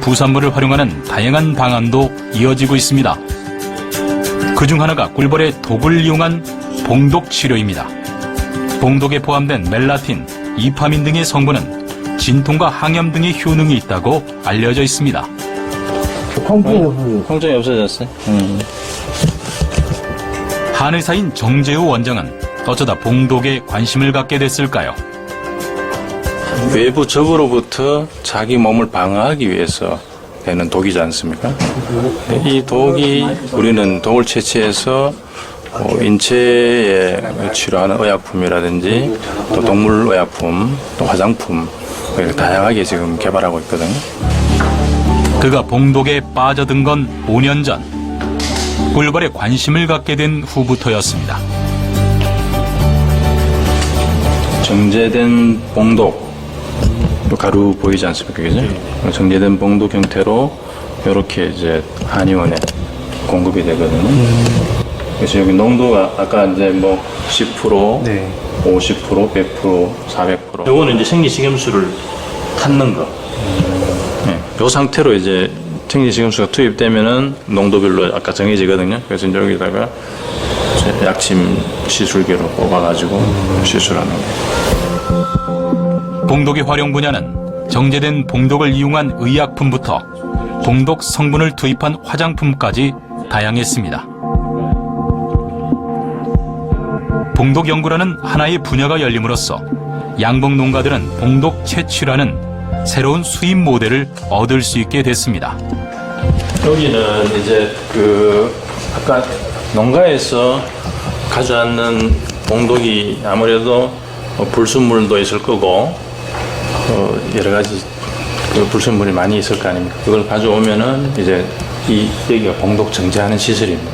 부산물을 활용하는 다양한 방안도 이어지고 있습니다. 그 중 하나가 꿀벌의 독을 이용한 봉독 치료입니다. 봉독에 포함된 멜라틴, 이파민 등의 성분은 진통과 항염 등의 효능이 있다고 알려져 있습니다. 통증이 없어요. 통증이 없어졌어요. 음. 한의사인 정재우 원장은 어쩌다 봉독에 관심을 갖게 됐을까요? 외부 적으로부터 자기 몸을 방어하기 위해서 되는 독이지 않습니까? 이 독이 우리는 독을 채취해서 뭐 인체에 치료하는 의약품이라든지 또 동물 의약품, 또 화장품 다양하게 지금 개발하고 있거든요. 그가 봉독에 빠져든 건 5년 전. 꿀벌에 관심을 갖게 된 후부터였습니다. 정제된 봉독 또 가루 보이지 않습니까 그죠? 정제된 봉독 형태로 이렇게 이제 한의원에 공급이 되거든요. 그래서 여기 농도가 아까 이제 뭐 10%, 네. 50%, 100%, 400%. 요거는 이제 생리식염수를 탔는 거. 네. 요 상태로 이제 생리식염수가 투입되면은 농도별로 아까 정해지거든요. 그래서 이제 여기다가 이제 약침 시술기로 뽑아가지고 시술하는 거예요. 봉독의 활용 분야는 정제된 봉독을 이용한 의약품부터 봉독 성분을 투입한 화장품까지 다양했습니다. 봉독 연구라는 하나의 분야가 열림으로써 양봉 농가들은 봉독 채취라는 새로운 수입 모델을 얻을 수 있게 됐습니다. 여기는 이제 그 아까 농가에서 가져왔는 봉독이 아무래도 어, 불순물도 있을 거고 어, 여러 가지 그 불순물이 많이 있을 거 아닙니까? 그걸 가져오면은 이제 이 여기가 봉독 정제하는 시설입니다.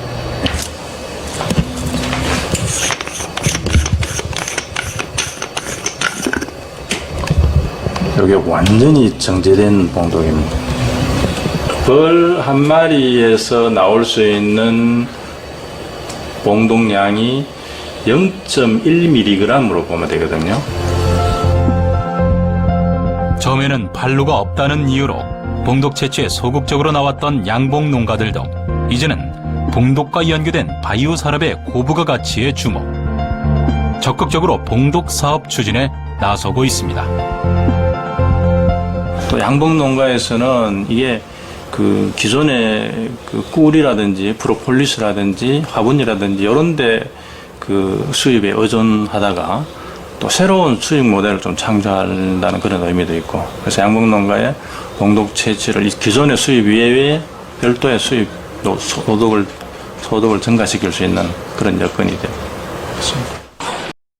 여기 완전히 정제된 봉독입니다. 벌 한 마리에서 나올 수 있는 봉독량이 0.1mg으로 보면 되거든요. 처음에는 판로가 없다는 이유로 봉독 채취에 소극적으로 나왔던 양봉 농가들도 이제는 봉독과 연계된 바이오 산업의 고부가 가치에 주목. 적극적으로 봉독 사업 추진에 나서고 있습니다. 또 양봉 농가에서는 이게 그 기존의 그 꿀이라든지 프로폴리스라든지 화분이라든지 이런 데 그 수입에 의존하다가 또 새로운 수익 모델을 좀 창조한다는 그런 의미도 있고 그래서 양봉 농가의 봉독 채취를 이 기존의 수입 이외에 별도의 수입 또 소득을 소득을 증가시킬 수 있는 그런 여건이 되었습니다.